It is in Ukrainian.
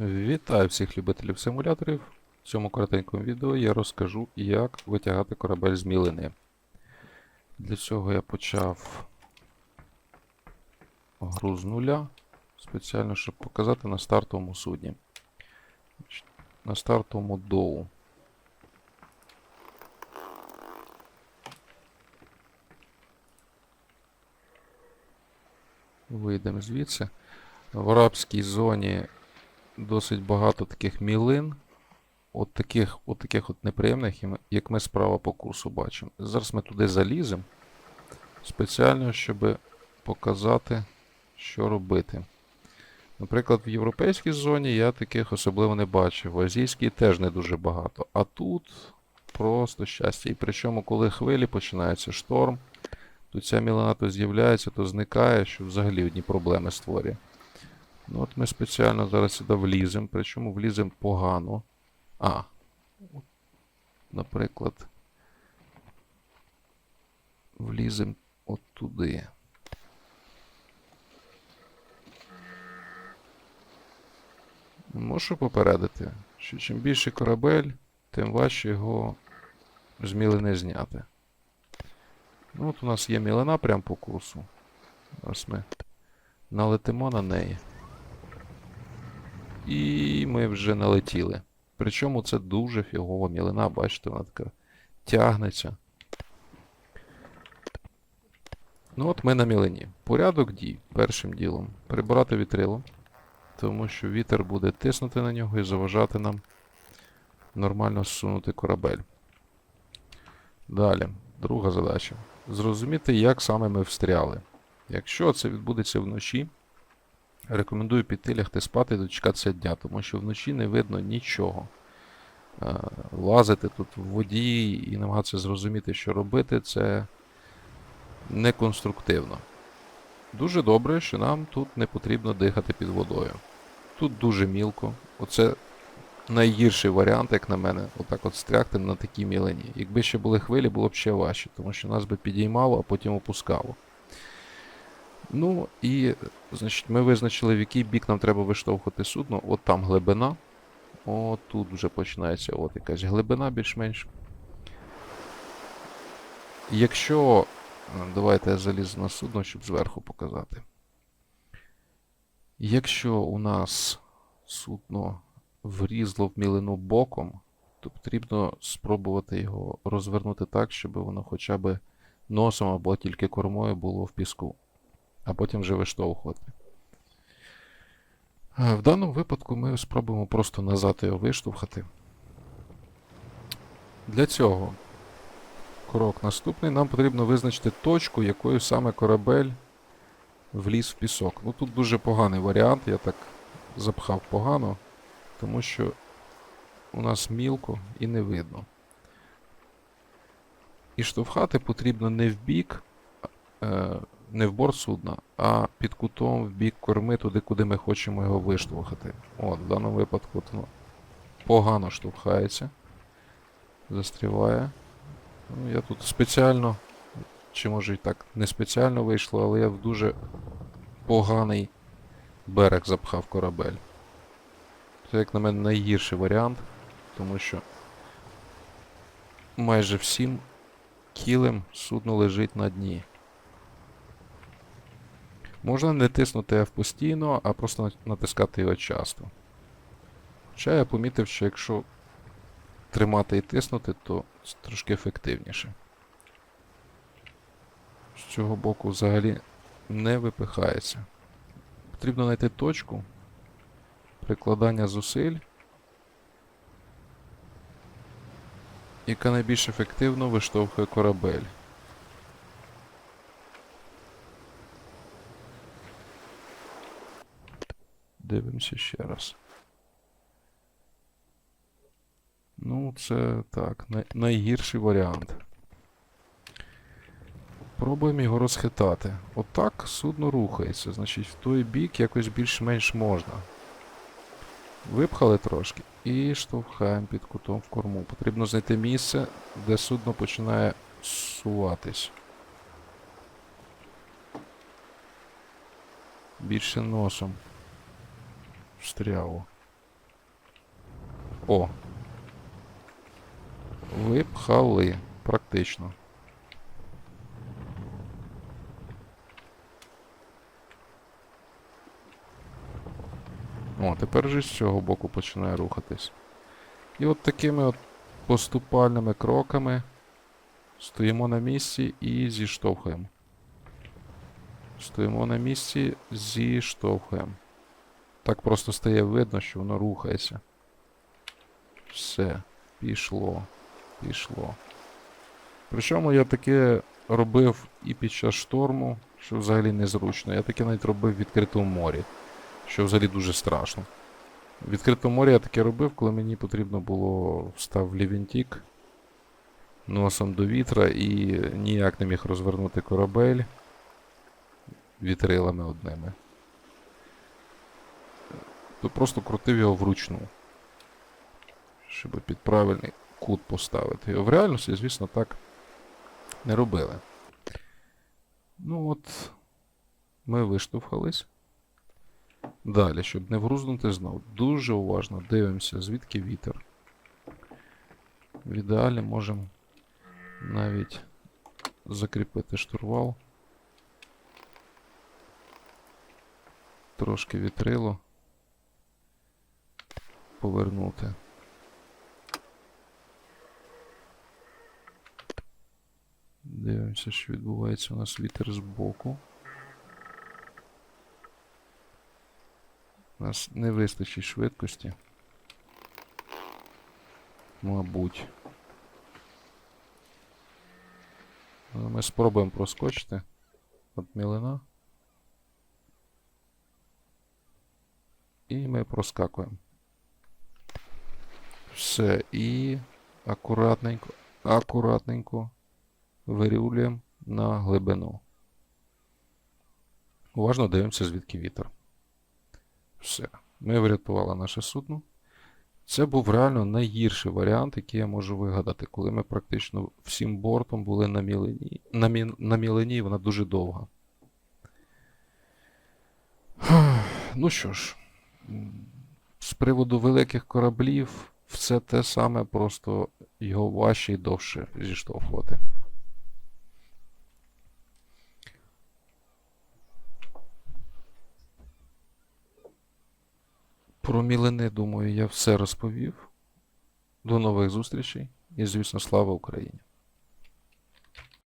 Вітаю всіх любителів симуляторів. В цьому коротенькому відео я розкажу, як витягати корабель з мілини. Для цього я почав гру з нуля, спеціально, щоб показати на стартовому судні. На стартовому доу. Вийдемо звідси. В арабській зоні досить багато таких мілин. От таких, от таких от неприємних, як ми справа по курсу бачимо. Зараз ми туди заліземо. Спеціально, щоб показати, що робити. Наприклад, в європейській зоні я таких особливо не бачив. В азійській теж не дуже багато. А тут просто щастя. І причому, коли хвилі починається шторм, то ця мілина то з'являється, то зникає, що взагалі одні проблеми створює. Ну от ми спеціально зараз сюди вліземо, причому вліземо погано. А. Наприклад. Вліземо от туди. Можу попередити, що чим більший корабель, тим важче його з мілини зняти. Ну от у нас є мілина прямо по курсу. Зараз ми налетимо на неї. І ми вже налетіли. Причому це дуже фігова мілина, бачите, вона така тягнеться. Ну от ми на мілині. Порядок дій першим ділом. Прибирати вітрило, тому що вітер буде тиснути на нього і заважати нам нормально зсунути корабель. Далі, друга задача. Зрозуміти, як саме ми встряли. Якщо це відбудеться вночі, Рекомендую піти лягти спати і дочекатися дня, тому що вночі не видно нічого. Е, Лазити тут в воді і намагатися зрозуміти, що робити, це неконструктивно. Дуже добре, що нам тут не потрібно дихати під водою. Тут дуже мілко. Оце найгірший варіант, як на мене, отак от стрягти на такій мілині. Якби ще були хвилі, було б ще важче, тому що нас би підіймало, а потім опускало. Ну і, значить, ми визначили, в який бік нам треба виштовхувати судно. От там глибина. От тут вже починається от якась глибина більш-менш. Якщо. е, Давайте я залізу на судно, щоб зверху показати. Якщо у нас судно врізло в мілину боком, то потрібно спробувати його розвернути так, щоб воно хоча б носом або тільки кормою було в піску а потім вже виштовхувати. Е, В даному випадку ми спробуємо просто назад його виштовхати. Для цього крок наступний. Нам потрібно визначити точку, якою саме корабель вліз в пісок. Ну тут дуже поганий варіант, я так запхав погано, тому що у нас мілко і не видно. І штовхати потрібно не в бік, е, не в борт судна, а під кутом в бік корми, туди, куди ми хочемо його виштовхати. От, в даному випадку воно погано штовхається. Застріває. Ну, я тут спеціально, чи може і так не спеціально вийшло, але я в дуже поганий берег запхав корабель. Це, як на мене, найгірший варіант, тому що майже всім кілем судно лежить на дні. Можна не тиснути F постійно, а просто натискати його часто. Хоча я помітив, що якщо тримати і тиснути, то це трошки ефективніше. З цього боку взагалі не випихається. Потрібно знайти точку прикладання зусиль, яка найбільш ефективно виштовхує корабель. Дивимося ще раз. Ну, це так, най- найгірший варіант. Пробуємо його розхитати. Отак судно рухається, значить в той бік якось більш-менш можна. Випхали трошки і штовхаємо під кутом в корму. Потрібно знайти місце, де судно починає суватись. Більше носом встряло. О. Випхали. Практично. О, тепер же з цього боку починає рухатись. І от такими от поступальними кроками стоїмо на місці і зіштовхуємо. Стоїмо на місці, зіштовхуємо. Так просто стає видно, що воно рухається. Все, пішло, пішло. Причому я таке робив і під час шторму, що взагалі незручно. Я таке навіть робив в відкритому морі, що взагалі дуже страшно. В відкритому морі я таке робив, коли мені потрібно було встав лівінтік носом до вітра і ніяк не міг розвернути корабель вітрилами одними. То просто крутив його вручну. Щоб під правильний кут поставити. В реальності, звісно, так не робили. Ну от, ми виштовхались. Далі, щоб не вгрузнути знов, дуже уважно дивимося, звідки вітер. В ідеалі можемо навіть закріпити штурвал. Трошки вітрило. Повернути. Дивимося, що відбувається у нас вітер збоку. У нас не вистачить швидкості. Мабуть. Але ми спробуємо проскочити. От мілина. І ми проскакуємо. Все. І акуратненько, акуратненько вирюлюємо на глибину. Уважно дивимося, звідки вітер. Все. Ми врятували наше судно. Це був реально найгірший варіант, який я можу вигадати, коли ми практично всім бортом були на мілині. На, мі... на мілині вона дуже довга. Ну що ж, з приводу великих кораблів, все те саме, просто його важче і довше зіштовхувати. Про мілини, думаю, я все розповів. До нових зустрічей і, звісно, слава Україні!